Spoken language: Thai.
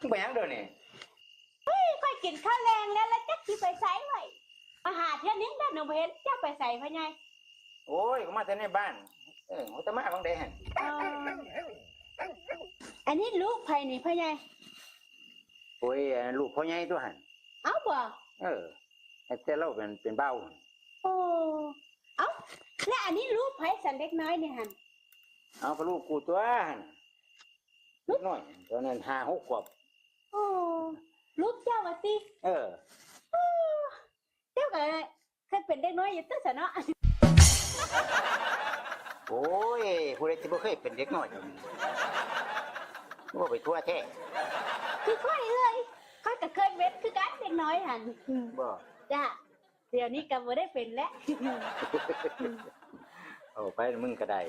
มึงไปหยังเด้อนี่ค่อยกินข้าวแรงแล้วแล้วจักสิไปใส่ไว้มาหาเที่ยนึงได้หนูบ่เห็นเจ้าไปใส่พ่อใหญ่โอ้ยก็มาแต่ในบ้าน เออเขาจะมาบางใดหั่นเอออันนี้ลูกไผนี่พ่อใหญ่โอ้ยอันลูกพ่อใหญ่ตัวหั่นเอ้าบ่เออแต่เราเป็นเป็นเบ้าหั่นโอ้เอ้าแล้วอันนี้ลูกไผสันเล็กน้อยนี่หั่นเอาก็ลูกกูตัวหั่นลูกน้อยตอนนั้นห้าหกขวบโอ้ ลูกเจ้าว่าติเออ เจ้าก็เคยเป็นเด็กน้อยอยู่ตั้งแต่เนาะโอ้ยผู้ใดที่บ่เคยเป็นเด็กน้อยเดี๋ยวนี้ว่าไปทั่วแท้คือค่อยเลยค่อยก็เคยเป็นคือกันเด็กน้อยหั่นบ่จ้ะเดี๋ยวนี้ก็บ่ได้เป็นแล้วเอาไปมึงก็ได้